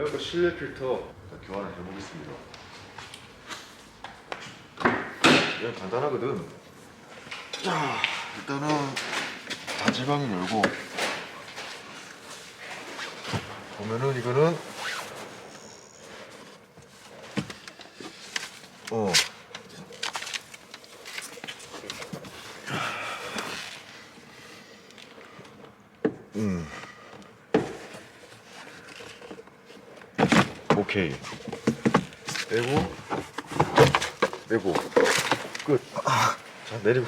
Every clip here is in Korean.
에어컨 실내 필터 자, 교환을 해보겠습니다. 그냥 간단하거든. 자, 일단은 다지방을 열고 보면은 이거는 어 음. 오케이. 빼고, 빼고, 끝. 아, 자, 내리고.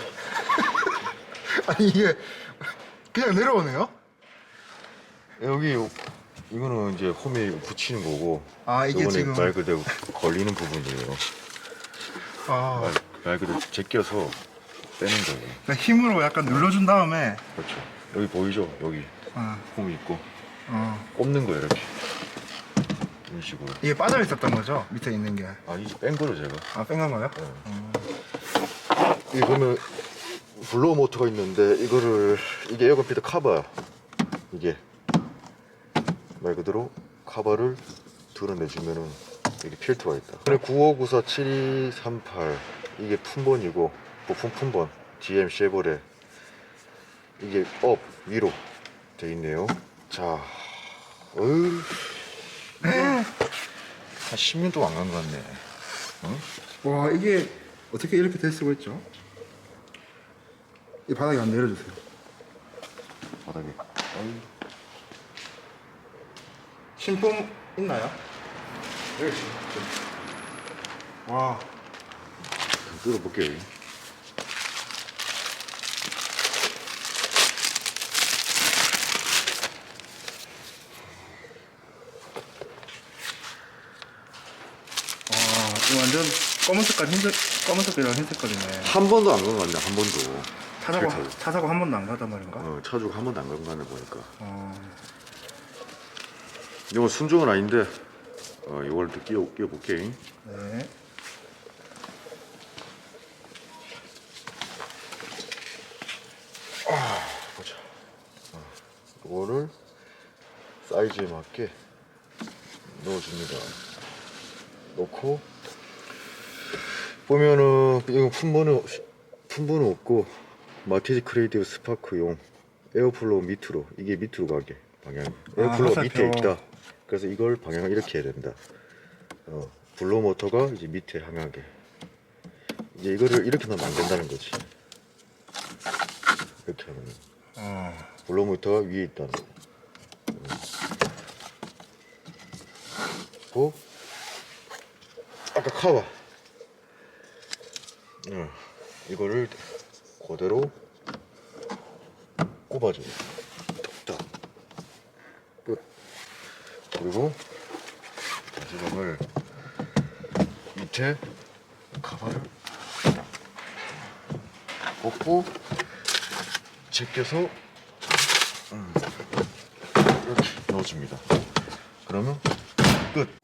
아니 이게 그냥 내려오네요? 여기, 이거는 이제 홈에 붙이는 거고. 아, 이게 요거는 지금- 말 그대로 걸리는 부분이에요. 아 말, 말 그대로 제껴서 빼는 거예요. 그러니까 힘으로 약간 눌러준 다음에 그렇죠. 여기 보이죠? 여기 어, 홈이 있고. 어. 꼽는 거예요, 이렇게. 이런 식으로. 이게 빠져 있었던 거죠? 밑에 있는 게. 아, 이제 뺀 거로 제가. 아, 뺀 건가요? 이게 보면 블로우 모터가 있는데 이거를 이게 에어컨 필터 카바야 이게 말 그대로 카바를 드러내주면은 여기 필터가 있다 그래 95947238 이게 품번이고 부품 품번 GM 쉐보레 이게 업 위로 돼 있네요 자 어휴 한 10년 동안 안 간 것 같네 와, 이게 어떻게 이렇게 될 수가 있죠? 이 바닥에 안 내려주세요. 바닥에 어휴. 신품 있나요? 여기 와, 뜯어볼게요. 이거 완전 검은 색깔, 흰색, 검은 색깔이랑 흰 색깔이네. 한 번도 안 간 거 같네, 한 번도. 차사고, 필터를. 차사고 한 번도 안 가단 말인가? 어, 차주가 한 번도 안 간 거 같네, 보니까. 어, 이건 순정은 아닌데, 어, 이걸 또 끼워, 끼워볼게. 네. 보자. 어, 이거를 사이즈에 맞게 넣어줍니다. 넣고, 보면은, 이거 품번은, 없- 품번은 없고, 마티즈 크리에이티브 스파크용 에어플로우 밑으로, 이게 밑으로 가게, 방향. 에어플로우 화살표. 밑에 있다. 그래서 이걸 방향을 이렇게 해야 된다. 어, 블로 모터가 이제 밑에 향하게. 이제 이거를 이렇게 넣으면 안 된다는 거지. 이렇게 하면. 어, 블로 모터가 위에 있다는 거. 음. 고 아까 카바. 어, 이거를 그대로 꼽아줘요. 톡톡. 끝. 그리고 바지락을 밑에 카바를 꽂고 제껴서 음, 이렇게 넣어줍니다. 그러면 끝.